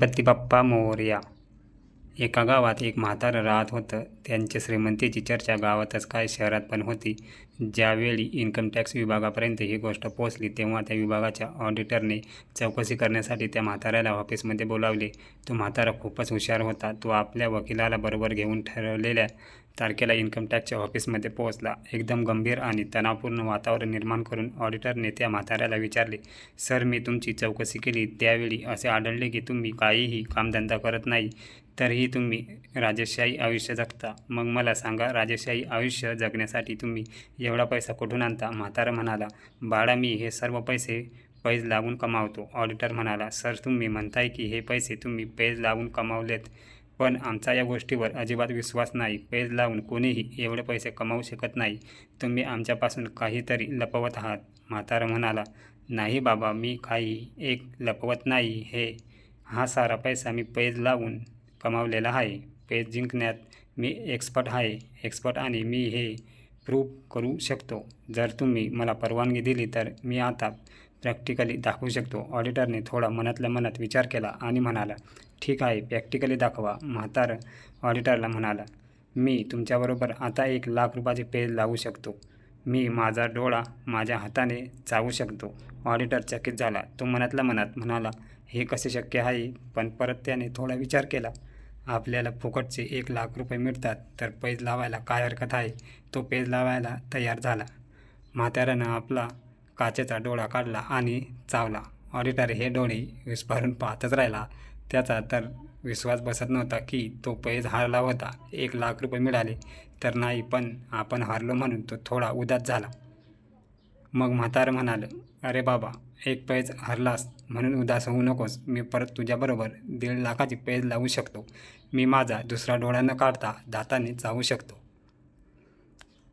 गणपती बाप्पा मोरया. एका गावात एक म्हातारं राहत होतं. त्यांच्या श्रीमंतीची चर्चा गावातच काय शहरात पण होती. ज्यावेळी इन्कम टॅक्स विभागापर्यंत ही गोष्ट पोहोचली तेव्हा त्या विभागाच्या ऑडिटरने चौकशी करण्यासाठी त्या म्हाताऱ्याला ऑफिसमध्ये बोलावले. तो म्हातारा खूपच हुशार होता. तो आपल्या वकिलाला बरोबर घेऊन ठरवलेल्या तारखेला इन्कम टॅक्सच्या ऑफिसमध्ये पोहोचला. एकदम गंभीर आणि तणावपूर्ण वातावरण निर्माण करून ऑडिटरने त्या म्हाताऱ्याला विचारले सर मी तुमची चौकशी केली. त्यावेळी असे आढळले की तुम्ही काहीही कामधंदा करत नाही तरीही तुम्ही राजेशाही आयुष्य जगता. मग मला सांगा राजेशाही आयुष्य जगण्यासाठी तुम्ही एवढा पैसा कुठून आणता? म्हातारा म्हणाला बाळा मी हे सर्व पैसे पैज लागून कमावतो. ऑडिटर म्हणाला सर तुम्ही म्हणताय की हे पैसे तुम्ही पैज लावून कमावलेत पण आमचा या गोष्टीवर अजिबात विश्वास नाही. पैज लावून कोणीही एवढे पैसे कमावू शकत नाही. तुम्ही आमच्यापासून काहीतरी लपवत आहात. म्हातारा म्हणाला नाही बाबा मी काही एक लपवत नाही. हे हा सारा पैसा मी पैज लावून कमावलेला आहे. पेज जिंकण्यात मी एक्सपर्ट आहे. एक्सपर्ट आणि मी हे प्रूव्ह करू शकतो. जर तुम्ही मला परवानगी दिली तर मी आता प्रॅक्टिकली दाखवू शकतो. ऑडिटरने थोडा मनातल्या मनात विचार केला आणि म्हणाला ठीक आहे प्रॅक्टिकली दाखवा. म्हातार ऑडिटरला म्हणाला मी तुमच्याबरोबर आता एक लाख रुपयाचे पेज लावू शकतो. मी माझा डोळा माझ्या हाताने चावू शकतो. ऑडिटर चकित झाला. तो मनातल्या मनात म्हणाला हे कसे शक्य आहे? पण परत त्याने थोडा विचार केला आपल्याला फुकटचे एक लाख रुपये मिळतात. तर पेज लावायला काय हरकत आहे? तो पेज लावायला तयार झाला. म्हाताऱ्यानं आपला काचेचा डोळा काढला आणि चावला. ऑडिटर हे डोळे विस्फारून पाहतच राहिला. त्याचा तर विश्वास बसत नव्हता की तो पैज हारला होता. एक लाख रुपये मिळाले तर नाही पण आपण हारलो म्हणून तो थोडा उदास झाला. मग म्हातारं म्हणालं अरे बाबा एक पैज हरलास म्हणून उदास होऊ नकोस. मी परत तुझ्याबरोबर दीड लाखाची पैज लावू शकतो. मी माझा दुसरा डोळा न काढता दाताने चावू शकतो.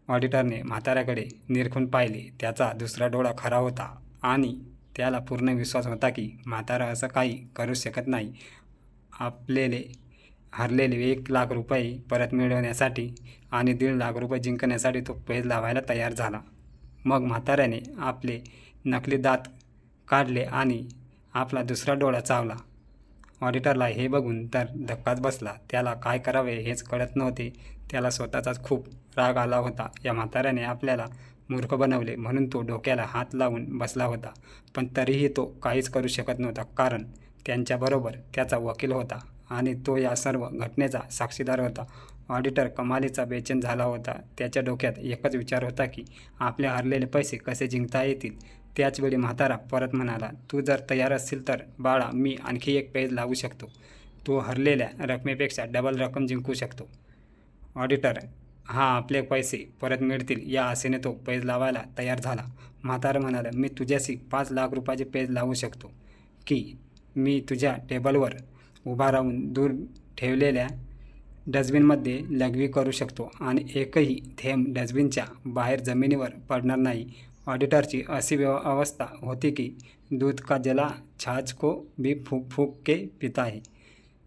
ऑडिटरने म्हाताऱ्याकडे निरखून पाहिले. त्याचा दुसरा डोळा खरा होता आणि त्याला पूर्ण विश्वास होता की म्हातारा असं काही करू शकत नाही. आपलेले हरलेले एक लाख रुपये परत मिळवण्यासाठी आणि दीड लाख रुपये जिंकण्यासाठी तो पेज लावायला तयार झाला. मग म्हाताऱ्याने आपले नकली दात काढले आणि आपला दुसरा डोळा चावला. ऑडिटरला हे बघून तर धक्काच बसला. त्याला काय करावे हेच कळत नव्हते. त्याला स्वतःचाच खूप राग आला होता. या म्हाताऱ्याने आपल्याला मूर्ख बनवले म्हणून तो डोक्याला हात लावून बसला होता. पण तरीही तो काहीच करू शकत नव्हता कारण त्यांच्याबरोबर त्याचा वकील होता आणि तो या सर्व घटनेचा साक्षीदार होता. ऑडिटर कमालीचा बेचैन झाला होता. त्याच्या डोक्यात एकच विचार होता की आपले हरलेले पैसे कसे जिंकता येतील? त्याचवेळी म्हातारा परत म्हणाला तू जर तयार असशील तर बाळा मी आणखी एक पेज लावू शकतो. तू हरलेल्या रकमेपेक्षा डबल रक्कम जिंकू शकतो. ऑडिटर हा आपले पैसे परत मिळतील. या आशेने तो पेज लावायला तयार झाला. म्हातारा म्हणाला मी तुझ्याशी पाच लाख रुपयाचे पेज लावू शकतो. की मी तुझ्या टेबलवर उभा राहून दूर ठेवलेल्या डस्टबिनमध्ये लघवी करू शकतो आणि एकही थेंब डस्टबिनच्या बाहेर जमिनीवर पडणार नाही. ऑडिटरची अशी व्यव अवस्था होती की दूध का जला छाछ को भी फूक फूक के पिता है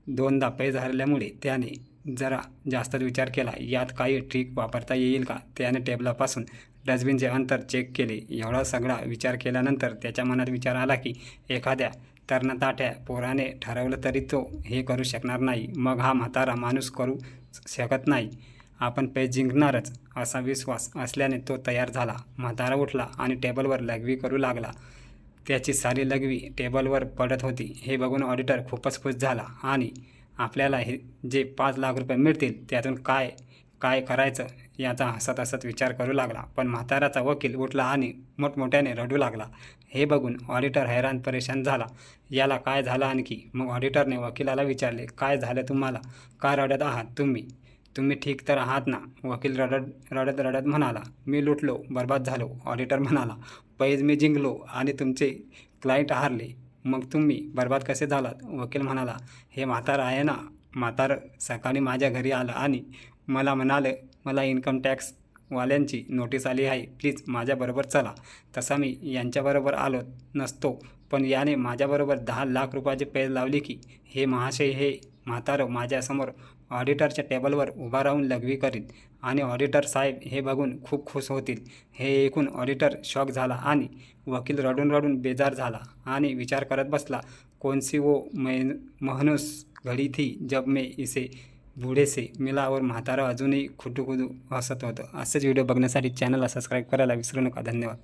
दोनदा पैज हरल्यामुळे त्याने जरा जास्तच विचार केला यात काही ट्रिक वापरता येईल का? त्याने टेबलापासून डस्टबिनचे अंतर चेक केले. एवढा सगळा विचार केल्यानंतर त्याच्या मनात विचार आला की एखाद्या तरणताट्या पोराने ठरवलं तरी तो हे करू शकणार नाही. मग हा म्हातारा माणूस करू शकत नाही. आपण पेज जिंकणारच असा विश्वास असल्याने तो तयार झाला. म्हातारा उठला आणि टेबलवर लघवी करू लागला. त्याची सारी लघवी टेबलवर पडत होती. हे बघून ऑडिटर खूपच खुश झाला आणि आपल्याला हे जे पाच लाख रुपये मिळतील त्यातून काय काय करायचं याचा हसत हसत विचार करू लागला. पण म्हाताराचा वकील उठला आणि मोठमोठ्याने रडू लागला. हे बघून ऑडिटर हैराण परेशान झाला. याला काय झालं आणखी? मग ऑडिटरने वकिलाला विचारले काय झालं तुम्हाला? का रडत आहात तुम्ही? तुम्ही ठीक तर आहात ना? वकील रडत रडत रडत म्हणाला. मी लुटलो बर्बाद झालो ऑडिटर म्हणाला. पैज मी जिंकलो आणि तुमचे क्लायंट हारले. मग तुम्ही बर्बाद कसे झालात? वकील म्हणाला. हे म्हातार आहे ना? म्हातार सकाळी माझ्या घरी आलं आणि मला म्हणाले मला इन्कम टॅक्सवाल्यांची नोटीस आली आहे. प्लीज माझ्याबरोबर चला. तसा मी यांच्याबरोबर आलो नसतो पण याने माझ्याबरोबर दहा लाख रुपयाची पैज लावली की हे महाशय हे म्हातारं माझ्यासमोर ऑडिटरच्या टेबलवर उभा राहून लघवी करीत आणि ऑडिटर साहेब हे बघून खूप खुश होतील. हे ऐकून ऑडिटर शॉक झाला आणि वकील रडून रडून बेजार झाला आणि विचार करत बसला कोणसी वो मैन महनुस घडी थी जब मैं इसे बुढेसे मिला और म्हातारा अजूनही खुटू खुदू हसत होतं. असंच व्हिडिओ बघण्यासाठी चॅनलला सबस्क्राईब करायला विसरू नका. धन्यवाद.